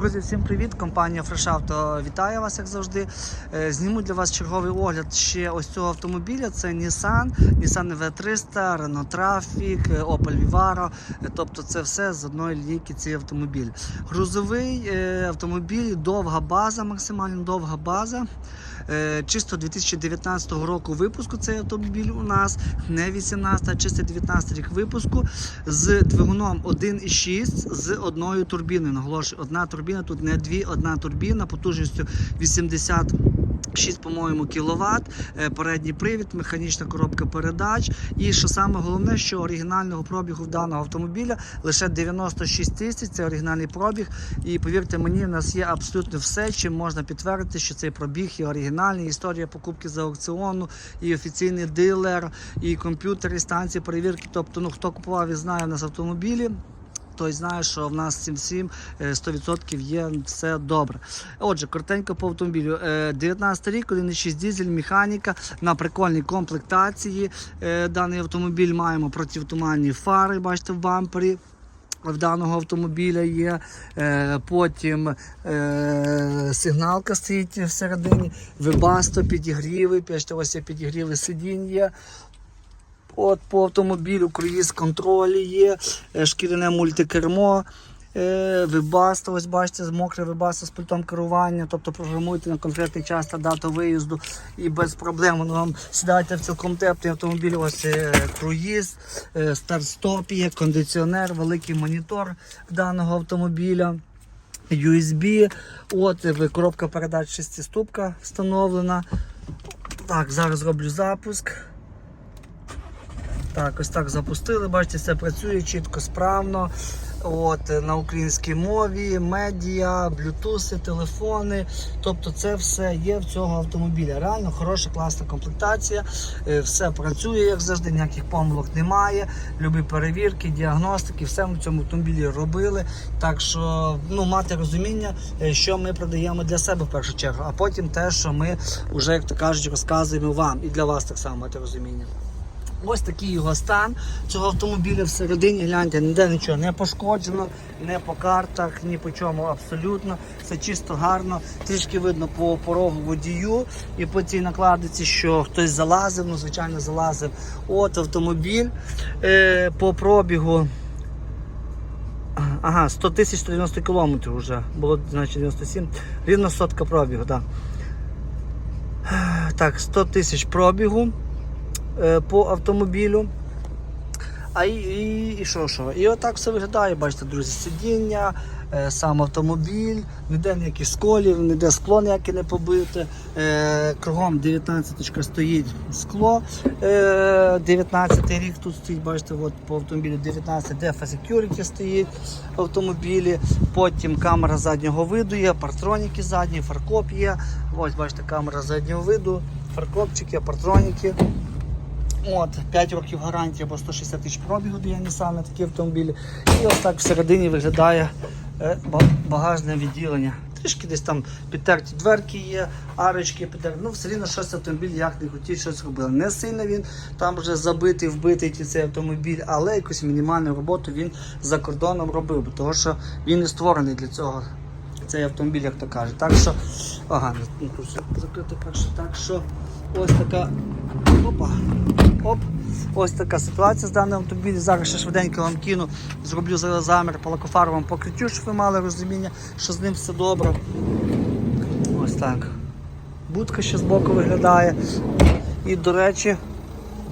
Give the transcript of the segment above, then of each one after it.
Друзі, всім привіт! Компанія Fresh Auto вітає вас, як завжди. Е, Зніму для вас черговий огляд ще ось цього автомобіля. Це Nissan, Nissan V300, Renault Traffic, е, Opel Vivaro. Е, Тобто це все з одної лінійки цей автомобіль. Грузовий автомобіль, довга база, максимально довга база. Е, Чисто 2019 року випуску цей автомобіль у нас, не 18, а чисто 19 рік випуску з двигуном 1,6 з одною турбіною. Наголошую, одна турбіна, тут не дві, одна турбіна потужністю 80 6, по-моєму, кВт, передній привід, механічна коробка передач. І що саме головне, що оригінального пробігу в даного автомобіля лише 96 тисяч, це оригінальний пробіг. І повірте мені, в нас є абсолютно все, чим можна підтвердити, що цей пробіг є оригінальний. Історія покупки за аукціону, і офіційний дилер, і комп'ютер, і станції перевірки. Тобто, ну хто купував і знає у нас автомобілі. Той знає, що в нас цим всім е, 100% є все добре. Отже, коротенько по автомобілю. Е, 19 рік, 1,6 дизель, механіка на прикольній комплектації. Е, Даний автомобіль маємо противтуманні фари, бачите, в бампері. В даного автомобіля є. Е, потім е, сигналка стоїть всередині, вибасто, підігріви, ось підігріви сидінь є. От по автомобілю круїз контролі є, е, шкіряне мультикермо, е, ось бачите, мокре вибасто з пультом керування, тобто програмуєте на конкретний час та дату виїзду і без проблем воно вам сідаєте в цілком теплий автомобіль, ось е, круїз, старт-стоп є, кондиціонер, великий монітор даного автомобіля. USB, от коробка передач шестиступка встановлена. Так, зараз зроблю запуск. Так, ось так запустили. Бачите, все працює чітко, справно. От, е, на українській мові, медіа, блютуси, телефони. Тобто це все є в цього автомобіля. Реально хороша, класна комплектація. е, Все працює, як завжди, ніяких помилок немає. Любі перевірки, діагностики, все ми в цьому автомобілі робили. Так що ну, мати розуміння, е, що ми продаємо для себе в першу чергу, а потім те, що ми вже, як то кажуть, розказуємо вам і для вас так само мати розуміння. Ось такий його стан цього автомобіля всередині. Гляньте, ніде нічого не пошкоджено, не по картах, ні по чому абсолютно. Все чисто гарно. Трішки видно по порогу водію і по цій накладиці, що хтось залазив, ну звичайно залазив. От автомобіль е, по пробігу. Ага, 100 тисяч 190 кілометрів вже. Було значить 97. Рівно сотка пробігу, так. Так, 100 тисяч пробігу по автомобілю. А і, і, і що, що? І отак все виглядає, бачите, друзі, сидіння, е, сам автомобіль, ніде ніяких сколів, ніде скло ніяке не побите. Е, кругом 19 стоїть скло. Е, 19 рік тут стоїть, бачите, от по автомобілю 19 DEFA Security стоїть автомобілі. Потім камера заднього виду є, партроніки задні, фаркоп є. Ось бачите, камера заднього виду, фаркопчики, партроніки. От, 5 років гарантії або 160 тисяч пробігу дає Nissan на такі автомобілі. І ось так всередині виглядає е, багажне відділення. Трішки десь там підтерті дверки є, арочки підтерті. Ну, все рівно щось автомобіль як не хотів, щось робили. Не сильно він там вже забитий, вбитий цей автомобіль, але якусь мінімальну роботу він за кордоном робив, бо того що він не створений для цього. Цей автомобіль, як то кажуть. Так що, ага, ну, тут все закрито перше. Так що ось така. Опа. Ось така ситуація з даним автомобілем. Зараз ще швиденько вам кину, зроблю замір по лакофаровому покриттю, щоб ви мали розуміння, що з ним все добре. Ось так. Будка ще збоку виглядає. І, до речі,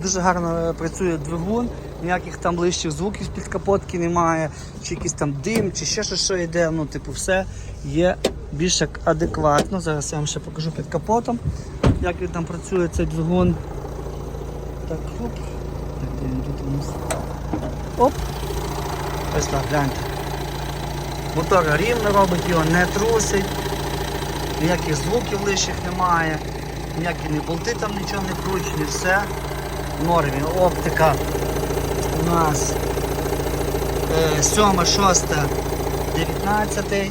дуже гарно е, працює двигун, ніяких там ближчих звуків з-під капотки немає, чи якийсь там дим, чи ще щось що йде. Ну, типу, все є більш як адекватно. Зараз я вам ще покажу під капотом, як він там працює цей двигун. Так, оп. Оп. Ось так, гляньте. Мотор рівно робить, його не трусить, ніяких звуків лишніх немає, ніякі не болти там нічого не кручені, все в нормі. Оптика у нас е, 7, 6, 19.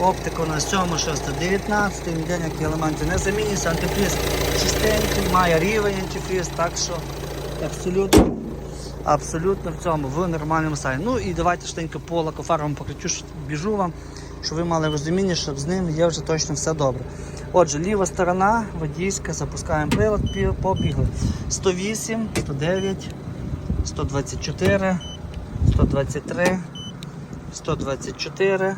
Оптика у нас 7, 6, 19, ніде ніякі елементи не замінюються, антифріз чистенький, має рівень антифріз, так що абсолютно, абсолютно в цьому, в нормальному стані. Ну і давайте швиденько по лакофарбовому покриттю біжу вам. щоб ви мали розуміння, що з ним є вже точно все добре. Отже, ліва сторона, водійська, запускаємо прилад, побігли. 108, 109, 124, 123, 124,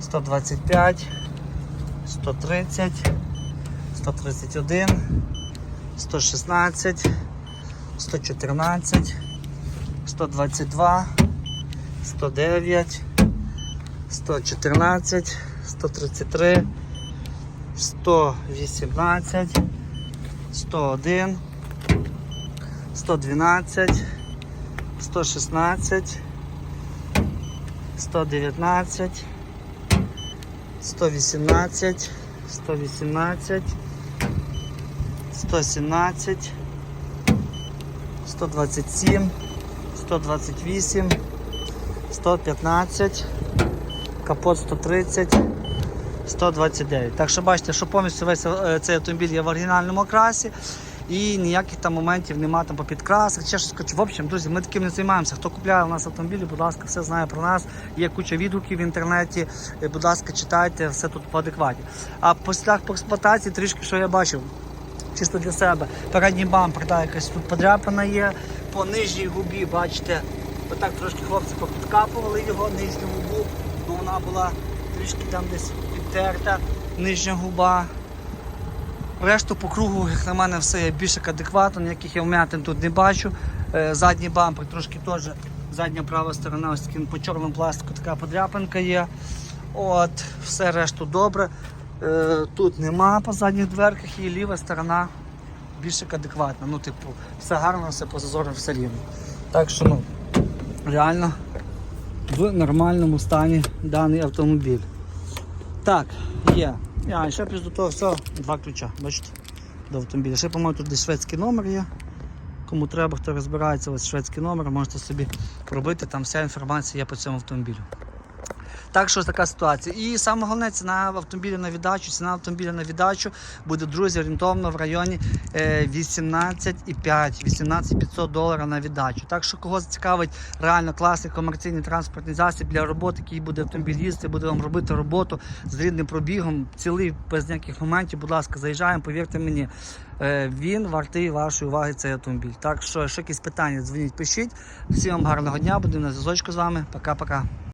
125, 130, 131, 116, 114, 122, 109, 114, 133, 118, 101, 112, 116, 119, 118, 118, 117, 127, 128, 115, капот 130, 129. Так що бачите, що повністю весь е, цей автомобіль є в оригінальному окрасі. І ніяких там моментів немає по підкрасах, чи щось. В общем, друзі, ми таким не займаємося. Хто купляє у нас автомобілі, будь ласка, все знає про нас. Є куча відгуків в інтернеті. Е, Будь ласка, читайте, все тут по адекваті. А по слях по експлуатації трішки що я бачив. Чисто для себе. Передній бампер, да, якась тут подряпана є. По нижній губі, бачите, отак трошки хлопці попідкапували його, нижню губу, бо вона була трішки там десь підтерта, нижня губа. Решту по кругу, як на мене, все є більш як адекватно, ніяких я вмятин тут не бачу. Е, Задній бампер трошки теж, задня права сторона, ось таким по чорному пластику така подряпинка є. От, все решту добре. Е, Тут нема по задніх дверках і ліва сторона більш як адекватна. Ну, типу, все гарно, все по зазору, все рівно. Так що, ну, реально в нормальному стані даний автомобіль. Так, є. А, ще плюс до того всього два ключа, бачите, до автомобіля. Ще, по-моєму, тут десь шведський номер є. Кому треба, хто розбирається, ось шведський номер, можете собі пробити, там вся інформація є по цьому автомобілю. Так що така ситуація. І саме головне, ціна автомобіля на віддачу. Ціна автомобіля на віддачу буде, друзі, орієнтовно в районі е, 18,5, 18500 доларів на віддачу. Так що кого зацікавить реально класний комерційний транспортний засіб для роботи, який буде автомобіль їздити, буде вам робити роботу з рідним пробігом, цілий без ніяких моментів. Будь ласка, заїжджаємо, повірте мені. е, Він вартий вашої уваги цей автомобіль. Так що, якщо якісь питання, дзвоніть, пишіть. Всім вам гарного дня, будемо на зв'язочку з вами. Пока-пока.